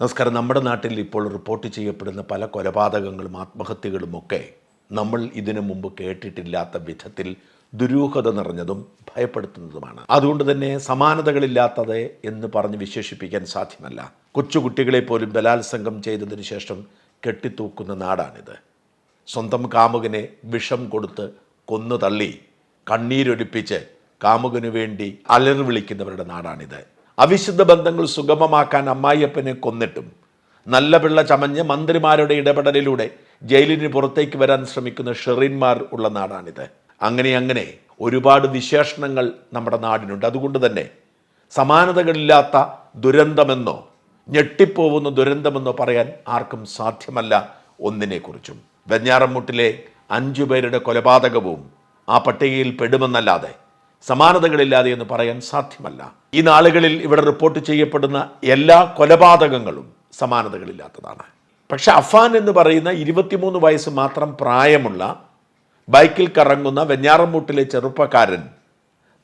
നമസ്കാരം. നമ്മുടെ നാട്ടിൽ ഇപ്പോൾ റിപ്പോർട്ട് ചെയ്യപ്പെടുന്ന പല കൊലപാതകങ്ങളും ആത്മഹത്യകളും ഒക്കെ നമ്മൾ ഇതിനു മുമ്പ് കേട്ടിട്ടില്ലാത്ത വിധത്തിൽ ദുരൂഹത നിറഞ്ഞതും ഭയപ്പെടുത്തുന്നതുമാണ്. അതുകൊണ്ട് തന്നെ സമാനതകളില്ലാത്തത് എന്ന് പറഞ്ഞ് വിശേഷിപ്പിക്കാൻ സാധ്യമല്ല. കൊച്ചുകുട്ടികളെ പോലും ബലാത്സംഗം ചെയ്തതിന് ശേഷം കെട്ടിത്തൂക്കുന്ന നാടാണിത്. സ്വന്തം കാമുകനെ വിഷം കൊടുത്ത് കൊന്നു തള്ളി കണ്ണീരൊലിപ്പിച്ച് കാമുകനു വേണ്ടി അലർ വിളിക്കുന്നവരുടെ നാടാണിത്. അവിശുദ്ധ ബന്ധങ്ങൾ സുഗമമാക്കാൻ അമ്മായിയപ്പനെ കൊന്നിട്ടും നല്ല പിള്ള ചമഞ്ഞ് മന്ത്രിമാരുടെ ഇടപെടലിലൂടെ ജയിലിന് പുറത്തേക്ക് വരാൻ ശ്രമിക്കുന്ന ഷെറിന്മാർ ഉള്ള നാടാണിത്. അങ്ങനെ അങ്ങനെ ഒരുപാട് വിശേഷണങ്ങൾ നമ്മുടെ നാടിനുണ്ട്. അതുകൊണ്ട് തന്നെ സമാനതകളില്ലാത്ത ദുരന്തമെന്നോ ഞെട്ടിപ്പോവുന്ന ദുരന്തമെന്നോ പറയാൻ ആർക്കും സാധ്യമല്ല ഒന്നിനെക്കുറിച്ചും. വെഞ്ഞാറമ്മൂട്ടിലെ അഞ്ചു പേരുടെ കൊലപാതകവും ആ പട്ടികയിൽ പെടുമെന്നല്ലാതെ സമാനതകളില്ലാതെ എന്ന് പറയാൻ സാധ്യമല്ല. ഈ നാളുകളിൽ ഇവിടെ റിപ്പോർട്ട് ചെയ്യപ്പെടുന്ന എല്ലാ കൊലപാതകങ്ങളും സമാനതകളില്ലാത്തതാണ്. പക്ഷെ അഫാൻ എന്ന് പറയുന്ന ഇരുപത്തിമൂന്ന് വയസ്സ് മാത്രം പ്രായമുള്ള ബൈക്കിൽ കറങ്ങുന്ന വെഞ്ഞാറമൂട്ടിലെ ചെറുപ്പക്കാരൻ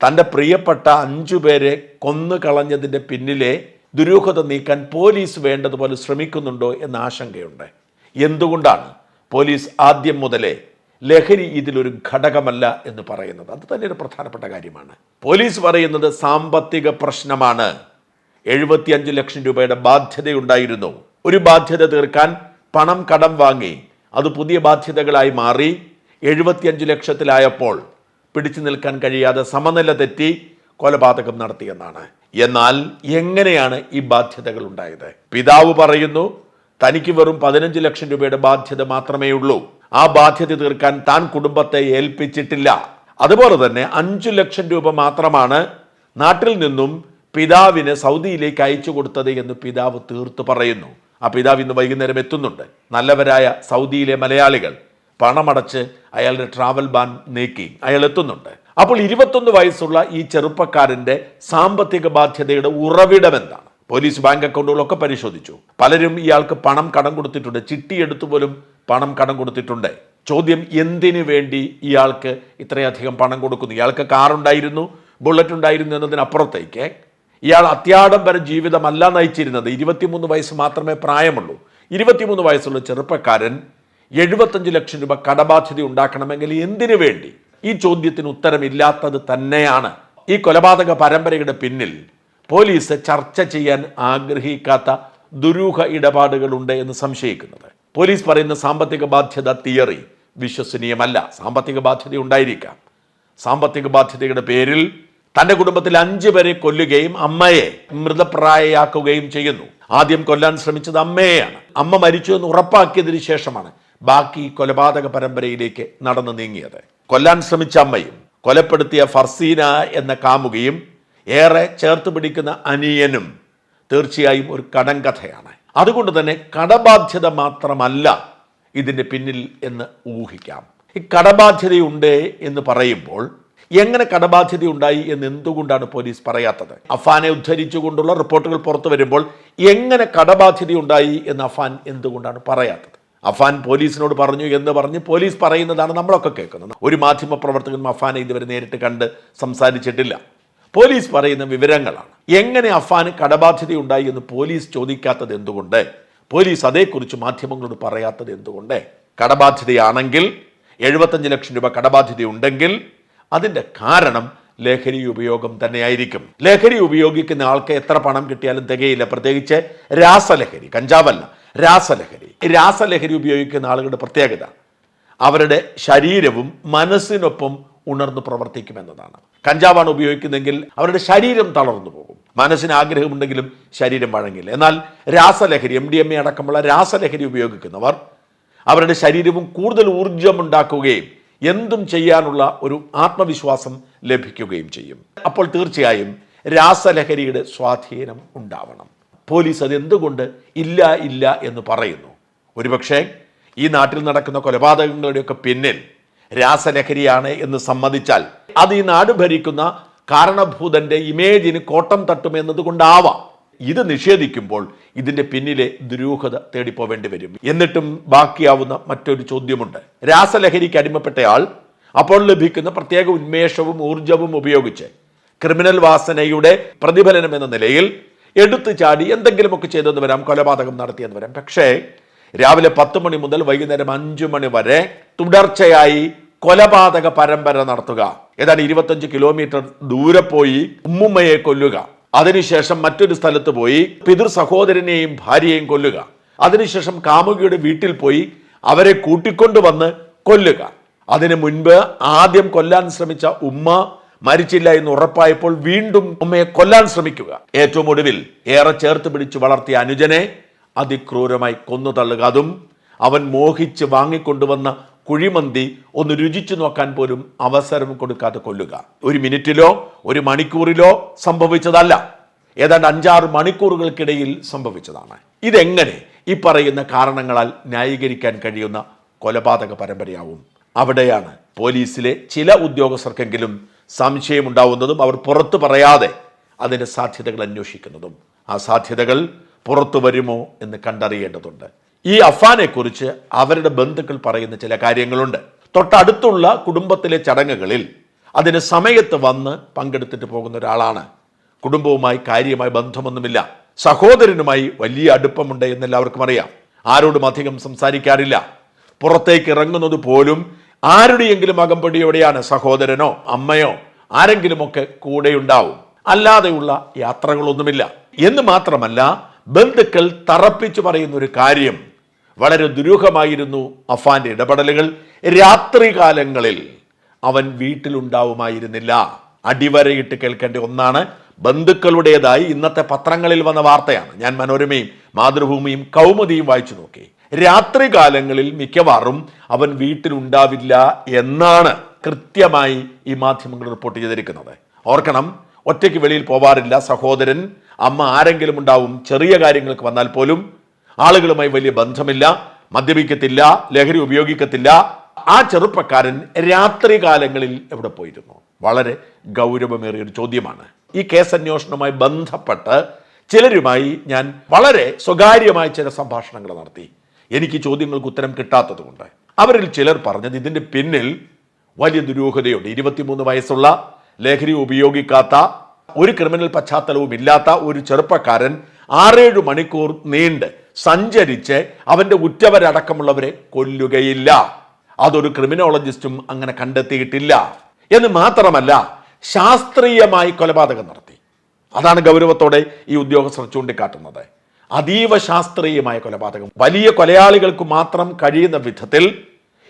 തന്റെ പ്രിയപ്പെട്ട അഞ്ചു പേരെ കൊന്നു കളഞ്ഞതിന്റെ പിന്നിലെ ദുരൂഹത നീക്കാൻ പോലീസ് വേണ്ടതുപോലെ ശ്രമിക്കുന്നുണ്ടോ എന്ന ആശങ്കയുണ്ട്. എന്തുകൊണ്ടാണ് പോലീസ് ആദ്യം മുതലേ ലഹരി ഇതിലൊരു ഘടകമല്ല എന്ന് പറയുന്നത്. അത് തന്നെ ഒരു പ്രധാനപ്പെട്ട കാര്യമാണ്. പോലീസ് പറയുന്നത് സാമ്പത്തിക പ്രശ്നമാണ്. എഴുപത്തിയഞ്ച് ലക്ഷം രൂപയുടെ ബാധ്യതയുണ്ടായിരുന്നു. ഒരു ബാധ്യത തീർക്കാൻ പണം കടം വാങ്ങി. അത് പുതിയ ബാധ്യതകളായി മാറി. എഴുപത്തിയഞ്ച് ലക്ഷത്തിലായപ്പോൾ പിടിച്ചു നിൽക്കാൻ കഴിയാതെ സമനില തെറ്റി കൊലപാതകം നടത്തിയെന്നാണ് എന്നാൽ എങ്ങനെയാണ് ഈ ബാധ്യതകൾ ഉണ്ടായത്? പിതാവ് പറയുന്നു തനിക്ക് വെറും പതിനഞ്ച് ലക്ഷം രൂപയുടെ ബാധ്യത മാത്രമേ ഉള്ളൂ ആ ബാധ്യത തീർക്കാൻ താൻ കുടുംബത്തെ ഏൽപ്പിച്ചിട്ടില്ല. അതുപോലെ തന്നെ അഞ്ചു ലക്ഷം രൂപ മാത്രമാണ് നാട്ടിൽ നിന്നും പിതാവിന് സൗദിയിലേക്ക് അയച്ചു കൊടുത്തത് എന്ന് പിതാവ് തീർത്തു പറയുന്നു. ആ പിതാവ് ഇന്ന് വൈകുന്നേരം എത്തുന്നുണ്ട്. നല്ലവരായ സൗദിയിലെ മലയാളികൾ പണമടച്ച് അയാളുടെ ട്രാവൽ ബാൻ നീക്കി. അയാൾ എത്തുന്നുണ്ട്. അപ്പോൾ ഇരുപത്തൊന്ന് വയസ്സുള്ള ഈ ചെറുപ്പക്കാരന്റെ സാമ്പത്തിക ബാധ്യതയുടെ ഉറവിടം എന്താണ് പോലീസ് ബാങ്ക് അക്കൗണ്ടുകളൊക്കെ പരിശോധിച്ചു. പലരും ഇയാൾക്ക് പണം കടം കൊടുത്തിട്ടുണ്ട്. ചിട്ടിയെടുത്തു പോലും പണം കടം കൊടുത്തിട്ടുണ്ട്. ചോദ്യം എന്തിനു വേണ്ടി ഇയാൾക്ക് ഇത്രയധികം പണം കൊടുക്കുന്നു? ഇയാൾക്ക് കാറുണ്ടായിരുന്നു ബുള്ളറ്റ് ഉണ്ടായിരുന്നു എന്നതിനപ്പുറത്തേക്ക് ഇയാൾ അത്യാഡംബര ജീവിതമല്ല നയിച്ചിരുന്നത്. ഇരുപത്തിമൂന്ന് വയസ്സ് മാത്രമേ പ്രായമുള്ളൂ. ഇരുപത്തിമൂന്ന് വയസ്സുള്ള ചെറുപ്പക്കാരൻ എഴുപത്തഞ്ച് ലക്ഷം രൂപ കടബാധ്യത ഉണ്ടാക്കണമെങ്കിൽ എന്തിനു വേണ്ടി? ഈ ചോദ്യത്തിന് ഉത്തരമില്ലാത്തത് തന്നെയാണ്. ഈ കൊലപാതക പരമ്പരയുടെ പിന്നിൽ പോലീസ് ചർച്ച ചെയ്യാൻ ആഗ്രഹിക്കാത്ത ദുരൂഹ ഇടപാടുകളുണ്ട് എന്ന് സംശയിക്കുന്നത്. പോലീസ് പറയുന്ന സാമ്പത്തിക ബാധ്യത തിയറി വിശ്വസനീയമല്ല. സാമ്പത്തിക ബാധ്യത ഉണ്ടായിരിക്കാം. സാമ്പത്തിക ബാധ്യതയുടെ പേരിൽ തന്റെ കുടുംബത്തിൽ അഞ്ചു പേരെ കൊല്ലുകയും അമ്മയെ മൃതപ്രായയാക്കുകയും ചെയ്യുന്നു. ആദ്യം കൊല്ലാൻ ശ്രമിച്ചത് അമ്മയെയാണ്. അമ്മ മരിച്ചു എന്ന് ഉറപ്പാക്കിയതിന് ശേഷമാണ് ബാക്കി കൊലപാതക പരമ്പരയിലേക്ക് നടന്നു നീങ്ങിയത്. കൊല്ലാൻ ശ്രമിച്ച അമ്മയും കൊലപ്പെടുത്തിയ ഫർസീന എന്ന കാമുകയും ഏറെ ചേർത്ത് പിടിക്കുന്ന അനിയനും തീർച്ചയായും ഒരു കടങ്കഥയാണ്. അതുകൊണ്ട് തന്നെ കടബാധ്യത മാത്രമല്ല ഇതിന്റെ പിന്നിൽ എന്ന് ഊഹിക്കാം. ഈ കടബാധ്യതയുണ്ട് എന്ന് പറയുമ്പോൾ എങ്ങനെ കടബാധ്യത ഉണ്ടായി എന്ന് എന്തുകൊണ്ടാണ് പോലീസ് പറയാത്തത്? അഫാനെ ഉദ്ധരിച്ചുകൊണ്ടുള്ള റിപ്പോർട്ടുകൾ പുറത്തു വരുമ്പോൾ എങ്ങനെ കടബാധ്യത ഉണ്ടായി എന്ന് അഫാൻ എന്തുകൊണ്ടാണ് പറയാത്തത്? അഫാൻ പോലീസിനോട് പറഞ്ഞു എന്ന് പറഞ്ഞ് പോലീസ് പറയുന്നതാണ് നമ്മളൊക്കെ കേൾക്കുന്നത്. ഒരു മാധ്യമ പ്രവർത്തകനും അഫാനെ ഇതുവരെ നേരിട്ട് കണ്ട് സംസാരിച്ചിട്ടില്ല. പോലീസ് പറയുന്ന വിവരങ്ങളാണ്. എങ്ങനെ അഫാന് കടബാധ്യത ഉണ്ടായി എന്ന് പോലീസ് ചോദിക്കാത്തത് എന്തുകൊണ്ട്? പോലീസ് അതേക്കുറിച്ച് മാധ്യമങ്ങളോട് പറയാത്തത് എന്തുകൊണ്ട്? കടബാധ്യതയാണെങ്കിൽ എഴുപത്തഞ്ച് ലക്ഷം രൂപ കടബാധ്യത ഉണ്ടെങ്കിൽ അതിന്റെ കാരണം ലഹരി ഉപയോഗം തന്നെയായിരിക്കും. ലഹരി ഉപയോഗിക്കുന്ന ആൾക്ക് എത്ര പണം കിട്ടിയാലും തികയില്ല. പ്രത്യേകിച്ച് രാസലഹരി കഞ്ചാവല്ല രാസലഹരി. രാസലഹരി ഉപയോഗിക്കുന്ന ആളുകളുടെ പ്രത്യേകത അവരുടെ ശരീരവും മനസ്സിനൊപ്പം ഉണർന്ന് പ്രവർത്തിക്കുമെന്നതാണ്. കഞ്ചാവാണ് ഉപയോഗിക്കുന്നതെങ്കിൽ അവരുടെ ശരീരം തളർന്നു പോകും. മനസ്സിന് ആഗ്രഹമുണ്ടെങ്കിലും ശരീരം വഴങ്ങില്ല. എന്നാൽ രാസലഹരി എം ഡി എം എ അടക്കമുള്ള രാസലഹരി ഉപയോഗിക്കുന്നവർ അവരുടെ ശരീരവും കൂടുതൽ ഊർജമുണ്ടാക്കുകയും എന്തും ചെയ്യാനുള്ള ഒരു ആത്മവിശ്വാസം ലഭിക്കുകയും ചെയ്യും. അപ്പോൾ തീർച്ചയായും രാസലഹരിയുടെ സ്വാധീനം ഉണ്ടാവണം. പോലീസ് അത് എന്തുകൊണ്ട് ഇല്ല ഇല്ല എന്ന് പറയുന്നു. ഒരുപക്ഷെ ഈ നാട്ടിൽ നടക്കുന്ന കൊലപാതകങ്ങളുടെയൊക്കെ പിന്നിൽ രാസലഹരിയാണ് എന്ന് സമ്മതിച്ചാൽ അത് ഈ നാട് ഭരിക്കുന്ന കാരണഭൂതന്റെ ഇമേജിന് കോട്ടം തട്ടുമെന്നതുകൊണ്ടാവാം. ഇത് നിഷേധിക്കുമ്പോൾ ഇതിന്റെ പിന്നിലെ ദുരൂഹത തേടിപ്പോവേണ്ടി വരും എന്നിട്ടും ബാക്കിയാവുന്ന മറ്റൊരു ചോദ്യമുണ്ട്. രാസലഹരിക്ക് അടിമപ്പെട്ടയാൾ അപ്പോൾ ലഭിക്കുന്ന പ്രത്യേക ഉന്മേഷവും ഊർജവും ഉപയോഗിച്ച് ക്രിമിനൽ വാസനയുടെ പ്രതിഫലനം എന്ന നിലയിൽ എടുത്തു ചാടി എന്തെങ്കിലുമൊക്കെ ചെയ്തെന്ന് വരാം കൊലപാതകം നടത്തിയെന്ന് വരാം. പക്ഷേ രാവിലെ പത്ത് മണി മുതൽ വൈകുന്നേരം അഞ്ചു മണി വരെ തുടർച്ചയായി കൊലപാതക പരമ്പര നടത്തുക. ഏതാണ്ട് ഇരുപത്തഞ്ച് കിലോമീറ്റർ ദൂരെ പോയി ഉമ്മുമ്മയെ കൊല്ലുക. അതിനുശേഷം മറ്റൊരു സ്ഥലത്ത് പോയി പിതൃ സഹോദരനെയും ഭാര്യയെയും കൊല്ലുക. അതിനുശേഷം കാമുകിയുടെ വീട്ടിൽ പോയി അവരെ കൂട്ടിക്കൊണ്ടുവന്ന് കൊല്ലുക. അതിനു മുൻപ് ആദ്യം കൊല്ലാൻ ശ്രമിച്ച ഉമ്മ മരിച്ചില്ല എന്ന് ഉറപ്പായപ്പോൾ വീണ്ടും ഉമ്മയെ കൊല്ലാൻ ശ്രമിക്കുക. ഏറ്റവും ഒടുവിൽ ഏറെ ചേർത്ത് പിടിച്ച് വളർത്തിയ അനുജനെ അതിക്രൂരമായി കൊന്നു തള്ളുക. അതും അവൻ മോഹിച്ച് വാങ്ങിക്കൊണ്ടുവന്ന കുഴിമന്തി ഒന്ന് രുചിച്ചു നോക്കാൻ പോലും അവസരം കൊടുക്കാതെ കൊല്ലുക. ഒരു മിനിറ്റിലോ ഒരു മണിക്കൂറിലോ സംഭവിച്ചതല്ല. ഏതാണ്ട് അഞ്ചാറ് മണിക്കൂറുകൾക്കിടയിൽ സംഭവിച്ചതാണ്. ഇതെങ്ങനെ ഈ പറയുന്ന കാരണങ്ങളാൽ ന്യായീകരിക്കാൻ കഴിയുന്ന കൊലപാതക പരമ്പരയാവും? അവിടെയാണ് പോലീസിലെ ചില ഉദ്യോഗസ്ഥർക്കെങ്കിലും സംശയമുണ്ടാവുന്നതും അവർ പുറത്തു പറയാതെ അതിന്റെ സാധ്യതകൾ അന്വേഷിക്കുന്നതും. ആ സാധ്യതകൾ പുറത്തു വരുമോ എന്ന് കണ്ടറിയേണ്ടതുണ്ട്. ഈ അഫാനെക്കുറിച്ച് അവരുടെ ബന്ധുക്കൾ പറയുന്ന ചില കാര്യങ്ങളുണ്ട്. തൊട്ടടുത്തുള്ള കുടുംബത്തിലെ ചടങ്ങുകളിൽ അതിന് സമയത്ത് വന്ന് പങ്കെടുത്തിട്ട് പോകുന്ന ഒരാളാണ്. കുടുംബവുമായി കാര്യമായി ബന്ധമൊന്നുമില്ല. സഹോദരനുമായി വലിയ അടുപ്പമുണ്ട് എന്ന് എല്ലാവർക്കും അറിയാം. ആരോടും അധികം സംസാരിക്കാറില്ല. പുറത്തേക്ക് ഇറങ്ങുന്നത് പോലും ആരുടെയെങ്കിലും അകമ്പടിയോടെയാണ്. സഹോദരനോ അമ്മയോ ആരെങ്കിലുമൊക്കെ കൂടെയുണ്ടാവും. അല്ലാതെയുള്ള യാത്രകളൊന്നുമില്ല. എന്ന് മാത്രമല്ല ബന്ധുക്കൾ തറപ്പിച്ചു പറയുന്ന ഒരു കാര്യം വളരെ ദുരൂഹമായിരുന്നു അഫാന്റെ ഇടപെടലുകൾ. രാത്രികാലങ്ങളിൽ അവൻ വീട്ടിലുണ്ടാവുമായിരുന്നില്ല. അടിവരയിട്ട് കേൾക്കേണ്ട ഒന്നാണ് ബന്ധുക്കളുടേതായി ഇന്നത്തെ പത്രങ്ങളിൽ വന്ന വാർത്തയാണ്. ഞാൻ മനോരമയും മാതൃഭൂമിയും കൗമുദിയും വായിച്ചു നോക്കി. രാത്രികാലങ്ങളിൽ മിക്കവാറും അവൻ വീട്ടിലുണ്ടാവില്ല എന്നാണ് കൃത്യമായി ഈ മാധ്യമങ്ങൾ റിപ്പോർട്ട് ചെയ്തിരിക്കുന്നത്. ഓർക്കണം ഒറ്റയ്ക്ക് വെളിയിൽ പോവാറില്ല സഹോദരൻ അമ്മ ആരെങ്കിലും ഉണ്ടാവും ചെറിയ കാര്യങ്ങൾക്ക് വന്നാൽ പോലും ആളുകളുമായി വലിയ ബന്ധമില്ല മദ്യപിക്കത്തില്ല ലഹരി ഉപയോഗിക്കത്തില്ല. ആ ചെറുപ്പക്കാരൻ രാത്രി കാലങ്ങളിൽ എവിടെ പോയിരുന്നു? വളരെ ഗൗരവമേറിയ ഒരു ചോദ്യമാണ്. ഈ കേസ് അന്വേഷണവുമായി ബന്ധപ്പെട്ട് ചിലരുമായി ഞാൻ വളരെ സ്വകാര്യമായ ചില സംഭാഷണങ്ങൾ നടത്തി. എനിക്ക് ചോദ്യങ്ങൾക്ക് ഉത്തരം കിട്ടാത്തതുകൊണ്ട്. അവരിൽ ചിലർ പറഞ്ഞത് ഇതിന്റെ പിന്നിൽ വലിയ ദുരൂഹതയുണ്ട്. ഇരുപത്തിമൂന്ന് വയസ്സുള്ള ലഹരി ഉപയോഗിക്കാത്ത ഒരു ക്രിമിനൽ പശ്ചാത്തലവും ഇല്ലാത്ത ഒരു ചെറുപ്പക്കാരൻ ആറേഴ് മണിക്കൂർ നീണ്ട് സഞ്ചരിച്ച് അവന്റെ ഉറ്റവരടക്കമുള്ളവരെ കൊല്ലുകയില്ല. അതൊരു ക്രിമിനോളജിസ്റ്റും അങ്ങനെ കണ്ടെത്തിയിട്ടില്ല. എന്ന് മാത്രമല്ല ശാസ്ത്രീയമായി കൊലപാതകം നടത്തി. അതാണ് ഗൗരവത്തോടെ ഈ ഉദ്യോഗസ്ഥർ ചൂണ്ടിക്കാട്ടുന്നത്. അതീവ ശാസ്ത്രീയമായ കൊലപാതകം. വലിയ കൊലയാളികൾക്ക് മാത്രം കഴിയുന്ന വിധത്തിൽ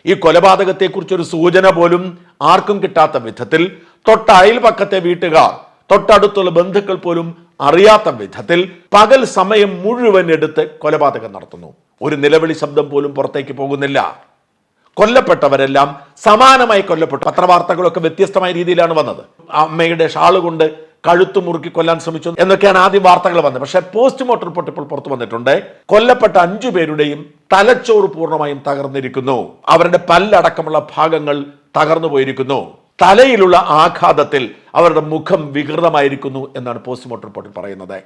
ഈ കൊലപാതകത്തെക്കുറിച്ചൊരു സൂചന പോലും ആർക്കും കിട്ടാത്ത വിധത്തിൽ തൊട്ട അയൽപക്കത്തെ വീട്ടുകാർ തൊട്ടടുത്തുള്ള ബന്ധുക്കൾ പോലും അറിയാത്ത വിധത്തിൽ പകൽ സമയം മുഴുവൻ എടുത്ത് കൊലപാതകം നടത്തുന്നു. ഒരു നിലവിളി ശബ്ദം പോലും പുറത്തേക്ക് പോകുന്നില്ല. കൊല്ലപ്പെട്ടവരെല്ലാം സമാനമായി കൊല്ലപ്പെട്ടു. പത്രവാർത്തകളൊക്കെ വ്യത്യസ്തമായ രീതിയിലാണ് വന്നത്. അമ്മയുടെ ഷാൾ കൊണ്ട് കഴുത്ത് മുറുക്കി കൊല്ലാൻ ശ്രമിച്ചു എന്നൊക്കെയാണ് ആദ്യം വാർത്തകൾ വന്നത്. പക്ഷേ പോസ്റ്റ്മോർട്ടം റിപ്പോർട്ട് ഇപ്പോൾ പുറത്തു വന്നിട്ടുണ്ട്. കൊല്ലപ്പെട്ട അഞ്ചു പേരുടെയും തലച്ചോറ് പൂർണമായും തകർന്നിരിക്കുന്നു. അവരുടെ പല്ലടക്കമുള്ള ഭാഗങ്ങൾ തകർന്നു പോയിരിക്കുന്നു. തലയിലുള്ള ആഘാതത്തിൽ അവരുടെ മുഖം വികൃതമായിരിക്കുന്നു എന്നാണ് പോസ്റ്റ്മോർട്ടം റിപ്പോർട്ടിൽ പറയുന്നത്.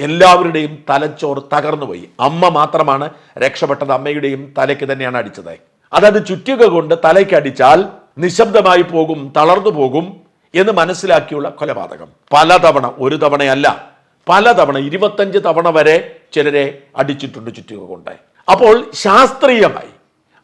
എല്ലാവരുടെയും തലച്ചോറ് തകർന്നുപോയി. അമ്മ മാത്രമാണ് രക്ഷപ്പെട്ടത്. അമ്മയുടെയും തലയ്ക്ക് തന്നെയാണ് അടിച്ചത്. അതായത് ചുറ്റിക കൊണ്ട് തലയ്ക്ക് അടിച്ചാൽ നിശബ്ദമായി പോകും തളർന്നു പോകും എന്ന് മനസ്സിലാക്കിയുള്ള കൊലപാതകം. പലതവണ ഒരു തവണയല്ല പലതവണ ഇരുപത്തഞ്ച് തവണ വരെ ചിലരെ അടിച്ചിട്ടുണ്ട് ചുറ്റിക കൊണ്ട്. അപ്പോൾ ശാസ്ത്രീയമായി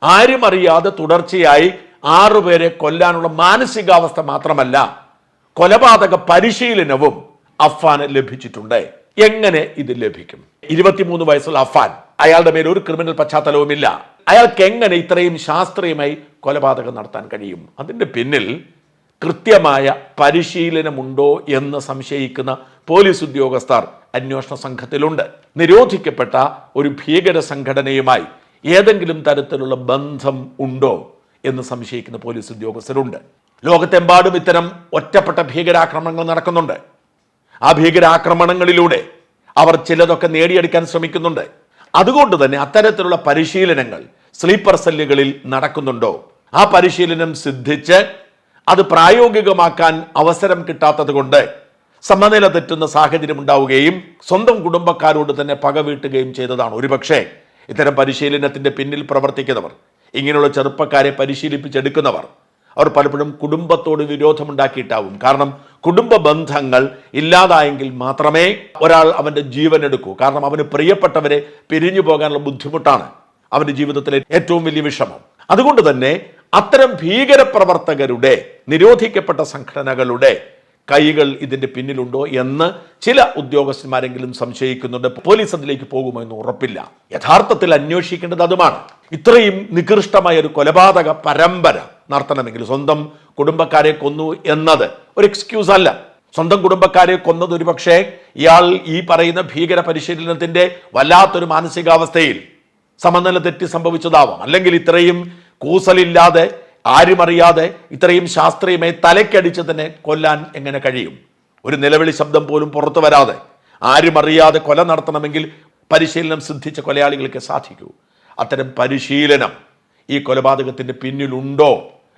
ആരും അറിയാതെ തുടർച്ചയായി ആറുപേരെ കൊല്ലാനുള്ള മാനസികാവസ്ഥ മാത്രമല്ല കൊലപാതക പരിശീലനവും അഫാന് ലഭിച്ചിട്ടുണ്ട്. എങ്ങനെ ഇത് ലഭിക്കും? ഇരുപത്തിമൂന്ന് വയസ്സുള്ള അഫ്ഫാൻ അയാളുടെ മേൽ ഒരു ക്രിമിനൽ പശ്ചാത്തലവുമില്ല. അയാൾക്ക് എങ്ങനെ ഇത്രയും ശാസ്ത്രീയമായി കൊലപാതകം നടത്താൻ കഴിയും? അതിന്റെ പിന്നിൽ കൃത്യമായ പരിശീലനമുണ്ടോ എന്ന് സംശയിക്കുന്ന പോലീസ് ഉദ്യോഗസ്ഥർ അന്വേഷണ സംഘത്തിലുണ്ട്. നിരോധിക്കപ്പെട്ട ഒരു ഭീകര സംഘടനയുമായി ഏതെങ്കിലും തരത്തിലുള്ള ബന്ധം ഉണ്ടോ? എന്ന് സംശയിക്കുന്ന പോലീസ് ഉദ്യോഗസ്ഥരുണ്ട്. ലോകത്തെമ്പാടും ഇത്തരം ഒറ്റപ്പെട്ട ഭീകരാക്രമണങ്ങൾ നടക്കുന്നുണ്ട്. ആ ഭീകരാക്രമണങ്ങളിലൂടെ അവർ ചിലതൊക്കെ നേടിയെടുക്കാൻ ശ്രമിക്കുന്നുണ്ട്. അതുകൊണ്ട് തന്നെ അത്തരത്തിലുള്ള പരിശീലനങ്ങൾ സ്ലീപ്പർ സെല്ലുകളിൽ നടക്കുന്നുണ്ടോ? ആ പരിശീലനം സിദ്ധിച്ച് അത് പ്രായോഗികമാക്കാൻ അവസരം കിട്ടാത്തത് കൊണ്ട് സമനില തെറ്റുന്ന സാഹചര്യം ഉണ്ടാവുകയും സ്വന്തം കുടുംബക്കാരോട് തന്നെ പകവീട്ടുകയും ചെയ്തതാണ് ഒരുപക്ഷെ ഇത്തരം പരിശീലനത്തിന്റെ പിന്നിൽ പ്രവർത്തിക്കുന്നവർ. ഇങ്ങനെയുള്ള ചെറുപ്പക്കാരെ പരിശീലിപ്പിച്ചെടുക്കുന്നവർ അവർ പലപ്പോഴും കുടുംബത്തോട് വിരോധമുണ്ടാക്കിയിട്ടാവും. കാരണം കുടുംബ ബന്ധങ്ങൾ ഇല്ലാതായെങ്കിൽ മാത്രമേ ഒരാൾ അവന്റെ ജീവൻ എടുക്കൂ. കാരണം അവന് പ്രിയപ്പെട്ടവരെ പിരിഞ്ഞു പോകാനുള്ള ബുദ്ധിമുട്ടാണ് അവന്റെ ജീവിതത്തിലെ ഏറ്റവും വലിയ വിഷമം. അതുകൊണ്ട് തന്നെ അത്തരം ഭീകരപ്രവർത്തകരുടെ നിരോധിക്കപ്പെട്ട സംഘടനകളുടെ കൈകൾ ഇതിന്റെ പിന്നിലുണ്ടോ എന്ന് ചില ഉദ്യോഗസ്ഥന്മാരെങ്കിലും സംശയിക്കുന്നുണ്ട്. പോലീസ് അതിലേക്ക് പോകുമോ എന്ന് ഉറപ്പില്ല. യഥാർത്ഥത്തിൽ അന്വേഷിക്കേണ്ടത് അതുമാണ്. ഇത്രയും നികൃഷ്ടമായ ഒരു കൊലപാതക പരമ്പര നടത്തണമെങ്കിൽ സ്വന്തം കുടുംബക്കാരെ കൊന്നു എന്നത് ഒരു എക്സ്ക്യൂസ് അല്ല. സ്വന്തം കുടുംബക്കാരെ കൊന്നത് ഒരു പക്ഷേ ഇയാൾ ഈ പറയുന്ന ഭീകര പരിശീലനത്തിന്റെ വല്ലാത്തൊരു മാനസികാവസ്ഥയിൽ സമനില തെറ്റി സംഭവിച്ചതാവാം. അല്ലെങ്കിൽ ഇത്രയും കൂസലില്ലാതെ ആരുമറിയാതെ ഇത്രയും ശാസ്ത്രീയമായി തലയ്ക്കടിച്ചതിനെ കൊല്ലാൻ എങ്ങനെ കഴിയും? ഒരു നിലവിളി ശബ്ദം പോലും പുറത്തു വരാതെ ആരുമറിയാതെ കൊല നടത്തണമെങ്കിൽ പരിശീലനം സിദ്ധിച്ച കൊലയാളികൾക്ക് സാധിക്കൂ. അത്തരം പരിശീലനം ഈ കൊലപാതകത്തിന്റെ പിന്നിലുണ്ടോ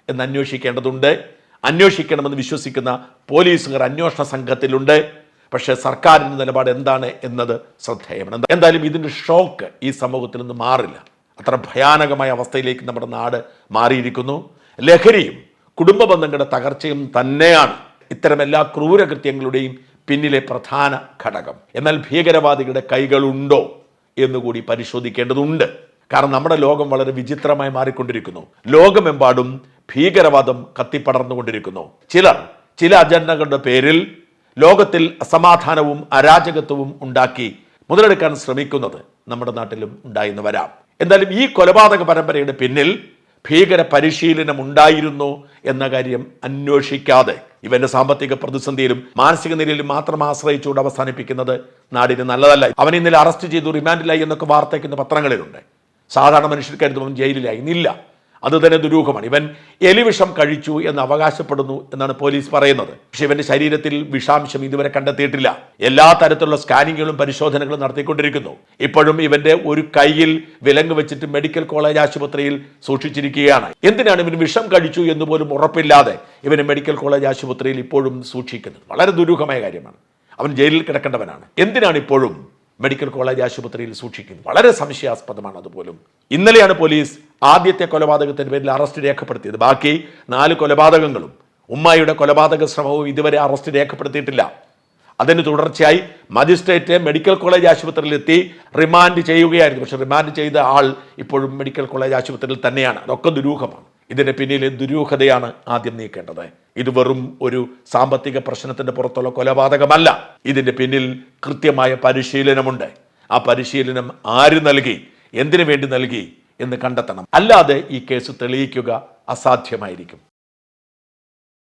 എന്ന് അന്വേഷിക്കേണ്ടതുണ്ട്. അന്വേഷിക്കണമെന്ന് വിശ്വസിക്കുന്ന പോലീസുകാർ അന്വേഷണ സംഘത്തിലുണ്ട്. പക്ഷേ സർക്കാരിന്റെ നിലപാട് എന്താണ് എന്നത് ശ്രദ്ധേയമാണ്. എന്തായാലും ഇതിന്റെ ഷോക്ക് ഈ സമൂഹത്തിൽ നിന്ന് മാറില്ല. അത്ര ഭയാനകമായ അവസ്ഥയിലേക്ക് നമ്മുടെ നാട് മാറിയിരിക്കുന്നു. ലഹരിയും കുടുംബ ബന്ധങ്ങളുടെ തകർച്ചയും തന്നെയാണ് ഇത്തരം എല്ലാ ക്രൂരകൃത്യങ്ങളുടെയും പിന്നിലെ പ്രധാന ഘടകം. എന്നാൽ ഭീകരവാദികളുടെ കൈകളുണ്ടോ എന്നുകൂടി പരിശോധിക്കേണ്ടതുണ്ട്. കാരണം നമ്മുടെ ലോകം വളരെ വിചിത്രമായി മാറിക്കൊണ്ടിരിക്കുന്നു. ലോകമെമ്പാടും ഭീകരവാദം കത്തിപ്പടർന്നുകൊണ്ടിരിക്കുന്നു. ചിലർ ചില അജണ്ടകളുടെ പേരിൽ ലോകത്തിൽ അസമാധാനവും അരാജകത്വവും ഉണ്ടാക്കി മുതലെടുക്കാൻ ശ്രമിക്കുന്നത് നമ്മുടെ നാട്ടിലും ഉണ്ടായിന്ന് വരാം. എന്തായാലും ഈ കൊലപാതക പരമ്പരയുടെ പിന്നിൽ ഭീകര പരിശീലനം ഉണ്ടായിരുന്നു എന്ന കാര്യം അന്വേഷിക്കാതെ ഇവന്റെ സാമ്പത്തിക പ്രതിസന്ധിയിലും മാനസിക നിലയിലും മാത്രം ആശ്രയിച്ചുകൊണ്ട് അവസാനിപ്പിക്കുന്നത് നാടിന് നല്ലതല്ല. അവൻ ഇന്നലെ അറസ്റ്റ് ചെയ്തു റിമാൻഡിലായി എന്നൊക്കെ വാർത്തയ്ക്കുന്ന പത്രങ്ങളിലുണ്ട്. സാധാരണ മനുഷ്യർക്കായിരുന്നു കരുതുമ്പോൾ ജയിലിലായി. ഇന്നില്ല. അത് തന്നെ ദുരൂഹമാണ്. ഇവൻ എലിവിഷം കഴിച്ചു എന്ന് അവകാശപ്പെടുന്നു എന്നാണ് പോലീസ് പറയുന്നത്. പക്ഷെ ഇവന്റെ ശരീരത്തിൽ വിഷാംശം ഇതുവരെ കണ്ടെത്തിയിട്ടില്ല. എല്ലാ തരത്തിലുള്ള സ്കാനിങ്ങുകളും പരിശോധനകളും നടത്തിക്കൊണ്ടിരിക്കുന്നു. ഇപ്പോഴും ഇവന്റെ ഒരു കയ്യിൽ വിലങ്ങ് വെച്ചിട്ട് മെഡിക്കൽ കോളേജ് ആശുപത്രിയിൽ സൂക്ഷിച്ചിരിക്കുകയാണ്. എന്തിനാണ് ഇവൻ വിഷം കഴിച്ചു എന്ന് പോലും ഉറപ്പില്ലാതെ ഇവന് മെഡിക്കൽ കോളേജ് ആശുപത്രിയിൽ ഇപ്പോഴും സൂക്ഷിക്കുന്നത്? വളരെ ദുരൂഹമായ കാര്യമാണ്. അവൻ ജയിലിൽ കിടക്കേണ്ടവനാണ്. എന്തിനാണ് ഇപ്പോഴും മെഡിക്കൽ കോളേജ് ആശുപത്രിയിൽ സൂക്ഷിക്കുന്നു. വളരെ സംശയാസ്പദമാണ് അതുപോലും. ഇന്നലെയാണ് പോലീസ് ആദ്യത്തെ കൊലപാതകത്തിന്റെ പേരിൽ അറസ്റ്റ് രേഖപ്പെടുത്തിയത്. ബാക്കി നാല് കൊലപാതകങ്ങളും ഉമ്മായിയുടെ കൊലപാതക ശ്രമവും ഇതുവരെ അറസ്റ്റ് രേഖപ്പെടുത്തിയിട്ടില്ല. അതിന് തുടർച്ചയായി മജിസ്ട്രേറ്റ് മെഡിക്കൽ കോളേജ് ആശുപത്രിയിൽ എത്തി റിമാൻഡ് ചെയ്യുകയായിരുന്നു. പക്ഷെ റിമാൻഡ് ചെയ്ത ആൾ ഇപ്പോഴും മെഡിക്കൽ കോളേജ് ആശുപത്രിയിൽ തന്നെയാണ്. അതൊക്കെ ദുരൂഹമാണ്. ഇതിന്റെ പിന്നിലെ ദുരൂഹതയാണ് ആദ്യം നീക്കേണ്ടത്. ഇത് വെറും ഒരു സാമ്പത്തിക പ്രശ്നത്തിന്റെ പുറത്തുള്ള കൊലപാതകമല്ല. ഇതിന്റെ പിന്നിൽ കൃത്യമായ പരിശീലനമുണ്ട്. ആ പരിശീലനം ആര് നൽകി എന്തിനു വേണ്ടി നൽകി എന്ന് കണ്ടെത്തണം. അല്ലാതെ ഈ കേസ് തെളിയിക്കുക അസാധ്യമായിരിക്കും.